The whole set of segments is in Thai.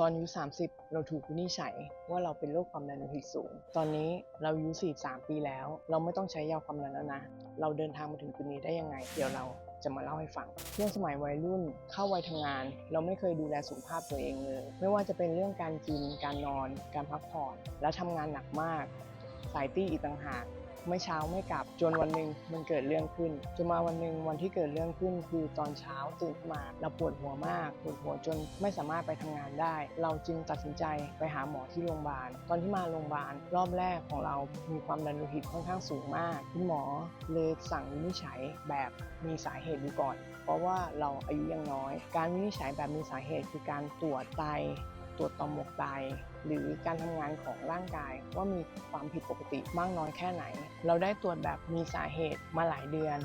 ตอนอายุ 30 เราถูกวินิจฉัยว่าเราเป็นโรคความดันโลหิตสูง ตอนนี้เราอายุ 43 ปีแล้ว เราไม่ต้องใช้ยาความดันแล้วนะ เราเดินทางมาถึงจุดนี้ได้ยังไง เดี๋ยวเราจะมาเล่าให้ฟัง เรื่องสมัยวัยรุ่นเข้าวัยทำงาน เราไม่เคยดูแลสุขภาพตัวเองเลย ไม่ว่าจะเป็นเรื่องการกิน การนอน การพักผ่อน และทำงานหนักมาก สายตี้อีกต่างหาก ไม่เช้าไม่กลับจนวันหนึ่งมันเกิดเรื่องขึ้นจนมาวันหนึ่งวันที่เกิดเรื่องขึ้น คือตอนเช้าตื่นขึ้นมาเราปวดหัวมากปวดหัวจนไม่สามารถไปทำงานได้ เราจึงตัดสินใจไปหาหมอที่โรงพยาบาล ตอนที่มาโรงพยาบาลรอบแรกของเรามีความดันโลหิตค่อนข้างสูงมากคุณหมอเลยสั่งวินิจฉัยแบบมีสาเหตุดูก่อน เพราะว่าเราอายุยังน้อย การวินิจฉัยแบบมีสาเหตุคือการตรวจไต ตรวจต่อมหมวกไตหรือการทำงานของร่างกายว่ามีความผิดปกติมากน้อยแค่ไหน เราได้ตรวจแบบมีสาเหตุมาหลายเดือน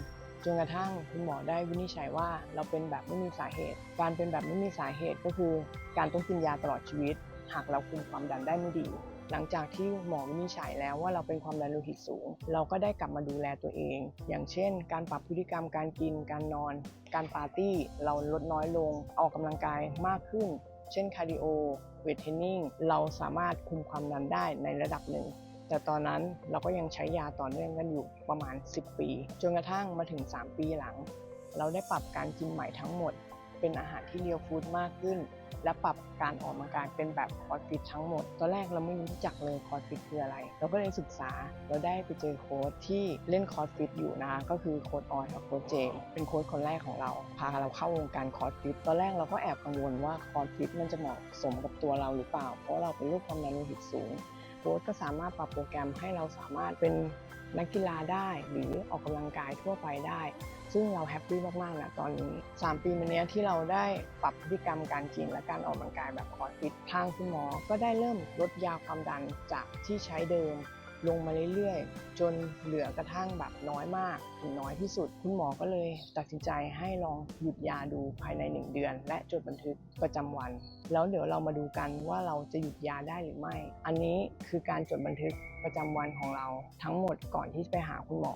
จนกระทั่งคุณหมอได้วินิจฉัยว่าเราเป็นแบบไม่มีสาเหตุ การเป็นแบบไม่มีสาเหตุก็คือ การต้องกินยาตลอดชีวิต หากเราคุมความดันได้ไม่ดี หลังจากที่หมอวินิจฉัยแล้วว่าเราเป็นความดันโลหิตสูง เราก็ได้กลับมาดูแลตัวเอง อย่างเช่น การปรับพฤติกรรมการกิน การนอน การปาร์ตี้ เราลดน้อยลง ออกกำลังกายมากขึ้น เช่นคาร์ดิโอเวทเทรนนิ่งเราสามารถคุมความดันได้ในระดับหนึ่ง แต่ตอนนั้นเราก็ยังใช้ยาต่อเนื่องกันอยู่ประมาณ 10 ปี จนกระทั่งมาถึง 3 ปีหลัง เราได้ปรับการกินใหม่ทั้งหมด เป็นอาหารที่เรียวฟู้ดมากขึ้น และปรับการออกกำลังกายเป็นแบบคอร์สฟิตทั้งหมด ตอนแรกเราไม่รู้จักเลยคอร์สฟิตคืออะไร เราก็เลยศึกษา เราได้ไปเจอโค้ชที่เล่นคอร์สฟิตอยู่นะ ก็คือโค้ชออยกับโค้ชเจม เป็นโค้ชคนแรกของเรา พาเราเข้าวงการคอร์สฟิต ตอนแรกเราก็แอบกังวลว่าคอร์สฟิตมันจะเหมาะสมกับตัวเราหรือเปล่า เพราะเราเป็นโรคความดันโลหิตสูงโค้ชก็สามารถปรับโปรแกรมให้เราสามารถเป็นนักกีฬาได้หรือออกกำลังกายทั่วไปได้ ซึ่งเราแฮปปี้มากๆนะตอนนี้ 3 ปีมาเนี้ยที่เราได้ปรับพฤติกรรมการกินและการออกกำลังกายแบบคอร์ฟิตทางคุณหมอ ก็ได้เริ่มลดยาความดันจากที่ใช้เดิม ลงมาเรื่อยๆ จนเหลือกระทั่งแบบน้อยมากถึงน้อยที่สุด คุณหมอก็เลยตัดสินใจให้ลองหยุดยาดูภายใน 1 เดือน และจดบันทึกประจำวัน แล้วเดี๋ยวเรามาดูกันว่าเราจะหยุดยาได้หรือไม่ อันนี้คือการจดบันทึกประจำวันของเราทั้งหมดก่อนที่จะไปหาคุณหมอ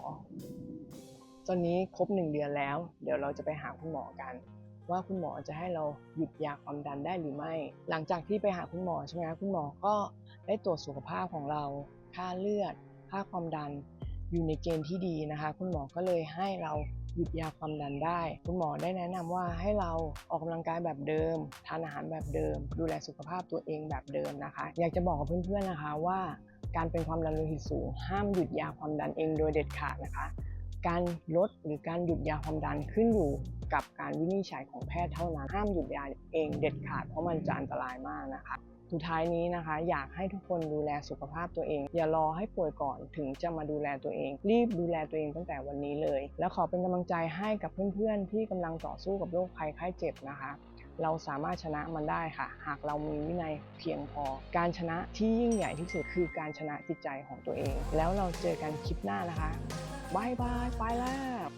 ตอนนี้ครบหนึ่งเดือนแล้ว เดี๋ยวเราจะไปหาคุณหมอกัน ว่าคุณหมอจะให้เราหยุดยาความดันได้หรือไม่ หลังจากที่ไปหาคุณหมอใช่ไหมคะคุณหมอก็ได้ตรวจสุขภาพของเรา ค่าเลือด ค่าความดัน อยู่ในเกณฑ์ที่ดีนะคะ คุณหมอก็เลยให้เราหยุดยาความดันได้ คุณหมอได้แนะนำว่าให้เราออกกำลังกายแบบเดิม ทานอาหารแบบเดิม ดูแลสุขภาพตัวเองแบบเดิมนะคะ อยากจะบอกกับเพื่อนๆนะคะว่า การเป็นความดันโลหิตสูง ห้ามหยุดยาความดันเองโดยเด็ดขาดนะคะ การลดหรือการหยุดยาความดันขึ้นอยู่กับการวินิจฉัยของแพทย์เท่านั้นห้ามหยุดยาเองเด็ดขาดเพราะมันจะอันตรายมากนะคะสุดท้ายนี้นะคะ อยากให้ทุกคนดูแลสุขภาพตัวเอง อย่ารอให้ป่วยก่อนถึงจะมาดูแลตัวเอง รีบดูแลตัวเองตั้งแต่วันนี้เลย และขอเป็นกำลังใจให้กับเพื่อนๆ ที่กำลังต่อสู้กับโรคภัยไข้เจ็บนะคะ เราสามารถชนะมันได้ค่ะ หากเรามีวินัยเพียงพอ การชนะที่ยิ่งใหญ่ที่สุดคือการชนะจิตใจของตัวเอง แล้วเราเจอกันคลิปหน้านะคะ บายบาย ไปแล้ว